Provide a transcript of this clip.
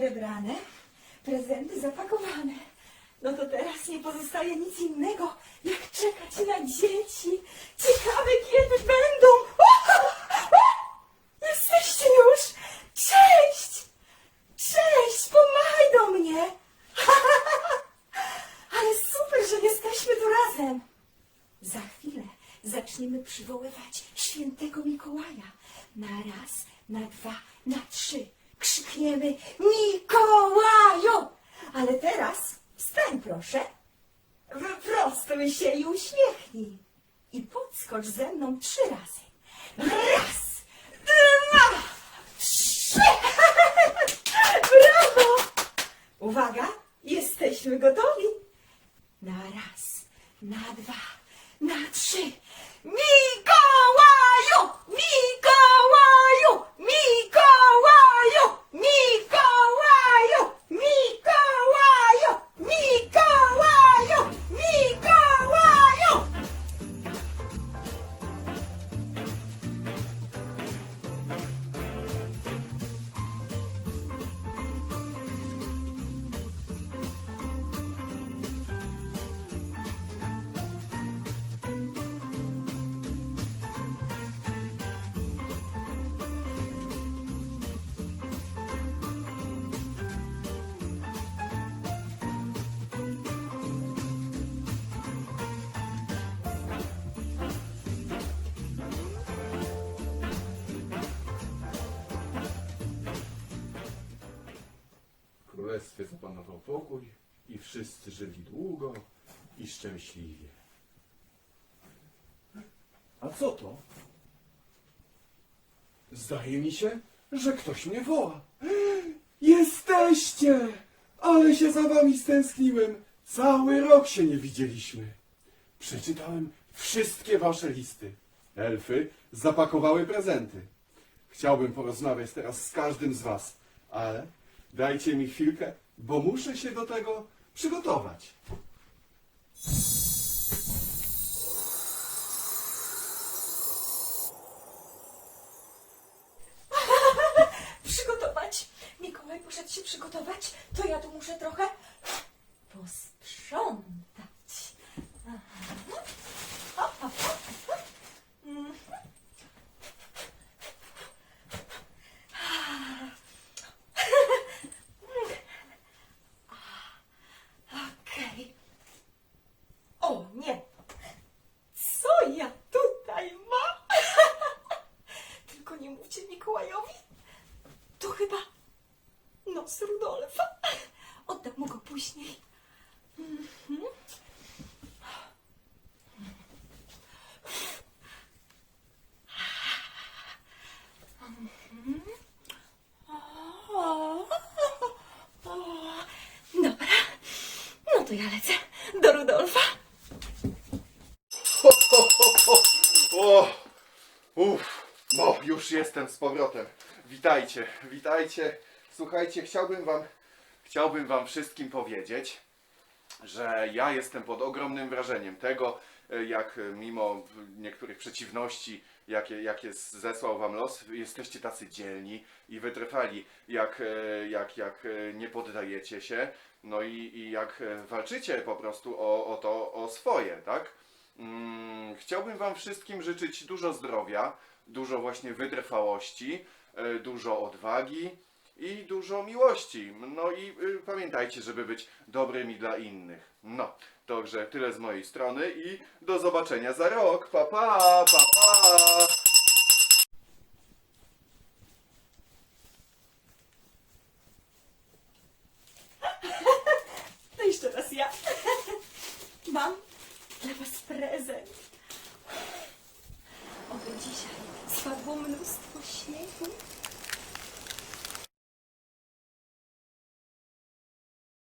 zebrane, prezenty zapakowane. No to teraz nie pozostaje nic innego, jak czekać na dzieci. Ciekawe, kiedy będą. Jesteście już! Cześć! Cześć! Pomachaj do mnie! Ale super, że jesteśmy tu razem. Za chwilę zaczniemy przywoływać świętego Mikołaja. Na raz, na dwa, na trzy krzykniemy Mikołaju! Ale teraz wstań proszę. Wyprostuj się i uśmiechnij. I podskocz ze mną trzy razy. Raz, dwa, trzy! Brawo! Uwaga, jesteśmy gotowi. Na raz, na dwa, na trzy. Mikołaju! Królestwie zapanował pokój i wszyscy żyli długo i szczęśliwie. A co to? Zdaje mi się, że ktoś mnie woła. Jesteście! Ale się za wami stęskniłem. Cały rok się nie widzieliśmy. Przeczytałem wszystkie wasze listy. Elfy zapakowały prezenty. Chciałbym porozmawiać teraz z każdym z was, ale dajcie mi chwilkę, bo muszę się do tego przygotować. Przygotować? Mikołaj poszedł się przygotować, to ja tu muszę trochę posprzątać. Aha. Hop, hop, hop. Mhm. Okej. O nie! Co ja tutaj mam? Tylko nie mówcie Mikołajowi. To chyba nos Rudolfa. Oddam go później. Mhm. Dobra, no to ja lecę do Rudolfa. Uff, no już jestem z powrotem. Witajcie, witajcie. Słuchajcie, chciałbym wam, chciałbym wam wszystkim powiedzieć, że ja jestem pod ogromnym wrażeniem tego, e, jak e, mimo niektórych przeciwności, jakie, jakie zesłał wam los, jesteście tacy dzielni i wytrwali, jak, e, jak, jak nie poddajecie się, no i, i jak walczycie po prostu o, o to, o swoje, tak? Mm, chciałbym Wam wszystkim życzyć dużo zdrowia, dużo właśnie wytrwałości, dużo odwagi i dużo miłości. No i y, pamiętajcie, żeby być dobrymi dla innych. No, także tyle z mojej strony i do zobaczenia za rok. Pa, pa, pa, pa. No jeszcze raz ja. Mam dla Was prezent. Oby dzisiaj spadło mnóstwo śniegu.